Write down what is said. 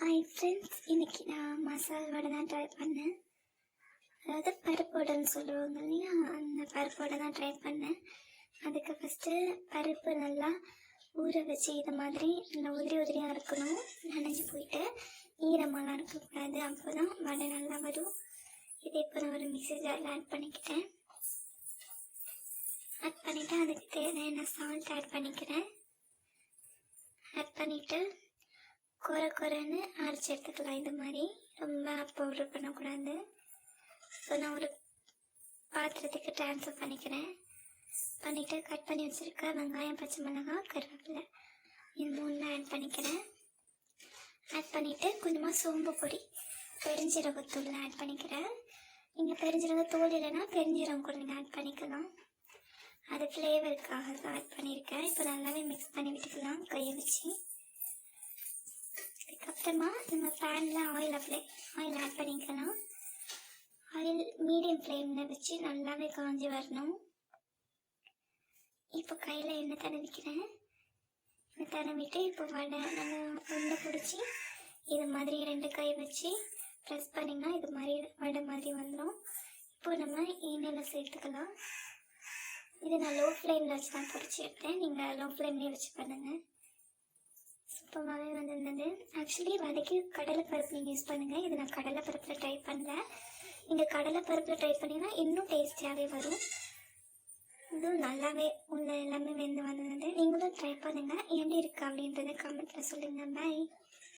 Hi friends இன்றைக்கி நான் மசால் வடை தான் ட்ரை பண்ணேன். அதாவது பருப்பு வடைன்னு சொல்லுவாங்க இல்லையா? அந்த பருப்பு வடை தான் ட்ரை பண்ணேன். அதுக்கு ஃபஸ்ட்டு பருப்பு நல்லா ஊற வச்சு இது மாதிரி நல்லா உதிரி உதிரியாக இருக்கணும். நனைஞ்சு போயிட்டு ஈரமாலாம் இருக்கக்கூடாது. அப்போ தான் வடை நல்லா வரும். இது இப்போ நான் ஒரு மிக்ஸி ஜாரில் ஆட் பண்ணிக்கிட்டேன். ஆட் பண்ணிவிட்டு அதுக்கு தேவையான சால்ட் ஆட் பண்ணிக்கிறேன். ஆட் பண்ணிவிட்டு குறை குறைன்னு அரைச்சி எடுத்துக்கலாம். இது மாதிரி ரொம்ப பவுடர் பண்ணக்கூடாது. இப்போ நான் ஒரு பாத்திரத்துக்கு ட்ரான்ஸ்ஃபர் பண்ணிக்கிறேன். பண்ணிவிட்டு கட் பண்ணி வச்சுருக்க வெங்காயம் பச்சை மிளகாய் கருவேப்பிலை. இது மூணு ஆட் பண்ணிக்கிறேன். ஆட் பண்ணிவிட்டு கொஞ்சமாக சோம்பு பொடி பெருஞ்சீரகத்தூள் ஆட் பண்ணிக்கிறேன். நீங்கள் பெருஞ்சீரகத்தூள் இல்லைன்னா பெருஞ்சீரகம் கூட நீங்கள் ஆட் பண்ணிக்கலாம். அது ஃப்ளேவருக்காக ஆட் பண்ணியிருக்கேன். இப்போ நல்லாவே மிக்ஸ் பண்ணி விட்டுக்கலாம் கையை வச்சு. அதுக்கப்புறமா நம்ம பேனில் ஆயில் அப்ளை ஆயில் ஆட் பண்ணிக்கலாம். ஆயில் மீடியம் ஃப்ளேமில் வச்சு நல்லாவே காஞ்சி வரணும். இப்போ கையில் எண்ணெய் தடவிக்கிறேன். எண்ணெய் தடவிட்டு இப்போ வடை நல்லா உண்டை பிடிச்சி இது மாதிரி ரெண்டு கை வச்சு ப்ரெஸ் பண்ணிங்கன்னா இது மாதிரி வடை மாதிரி வந்துடும் இப்போ நம்ம எண்ணெயில் சேர்த்துக்கலாம். இது நான் லோ ஃப்ளேமில் வச்சு தான் பொரிச்சு எடுத்தேன். நீங்கள் லோ ஃப்ளேம்லேயே வச்சு பண்ணுங்கள் சூப்பராகவே வந்திருந்தது. ஆக்சுவலி வதக்கி கடலை பருப்பு நீங்கள் யூஸ் பண்ணுங்கள் இது நான் கடலை பருப்பில் ட்ரை பண்ணல. நீங்கள் கடலை பருப்பில் ட்ரை பண்ணிங்கன்னா இன்னும் டேஸ்டியாகவே வரும். இதுவும் நல்லாவே உள்ள எல்லாமே வெந்து வந்தது. நீங்களும் ட்ரை பண்ணுங்கள் எப்படி இருக்குது அப்படின்றத கமெண்ட்டில் சொல்லுங்கள் பாய்